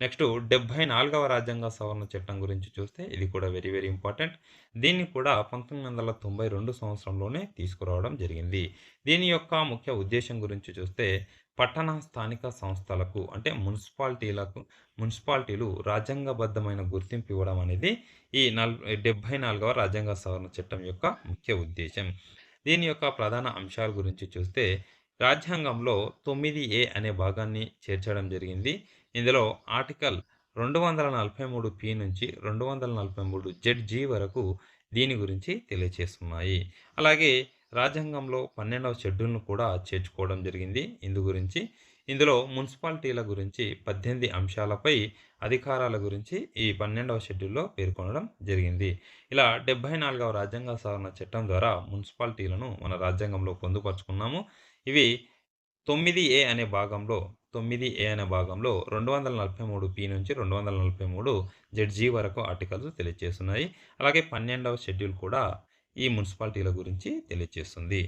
Next డెబ్భై నాలుగవ రాజ్యాంగ సవరణ చట్టం గురించి చూస్తే ఇది కూడా వెరీ వెరీ ఇంపార్టెంట్. దీన్ని కూడా పంతొమ్మిది వందల తొంభై రెండు సంవత్సరంలోనే తీసుకురావడం జరిగింది. దీని యొక్క ముఖ్య ఉద్దేశం గురించి చూస్తే పట్టణ స్థానిక సంస్థలకు అంటే మున్సిపాలిటీలకు మున్సిపాలిటీలు రాజ్యాంగబద్ధమైన గుర్తింపు ఇవ్వడం అనేది ఈ నల్ డెబ్భై నాలుగవ రాజ్యాంగ సవరణ చట్టం యొక్క ముఖ్య ఉద్దేశం. దీని యొక్క ప్రధాన అంశాల గురించి చూస్తే రాజ్యాంగంలో తొమ్మిది ఏ అనే భాగాన్ని చేర్చడం జరిగింది. ఇందులో ఆర్టికల్ రెండు వందల నలభై మూడు పి నుంచి రెండు వందల నలభై మూడు జెడ్ జీ వరకు దీని గురించి తెలియచేస్తున్నాయి. అలాగే రాజ్యాంగంలో పన్నెండవ షెడ్యూల్ను కూడా చేర్చుకోవడం జరిగింది. ఇందు గురించి ఇందులో మున్సిపాలిటీల గురించి పద్దెనిమిది అంశాలపై అధికారాల గురించి ఈ పన్నెండవ షెడ్యూల్లో పేర్కొనడం జరిగింది. ఇలా డెబ్బై నాలుగవ రాజ్యాంగ సవరణ చట్టం ద్వారా మున్సిపాలిటీలను మన రాజ్యాంగంలో పొందుపరుచుకున్నాము. ఇవి తొమ్మిది ఏ అనే భాగంలో తొమ్మిది ఏ అనే భాగంలో రెండు వందల నలభై మూడు పి నుంచి రెండు వందల నలభై మూడు జెడ్జీ వరకు ఆర్టికల్స్ తెలియజేస్తున్నాయి అలాగే పన్నెండవ షెడ్యూల్ కూడా ఈ మున్సిపాలిటీల గురించి తెలియజేస్తుంది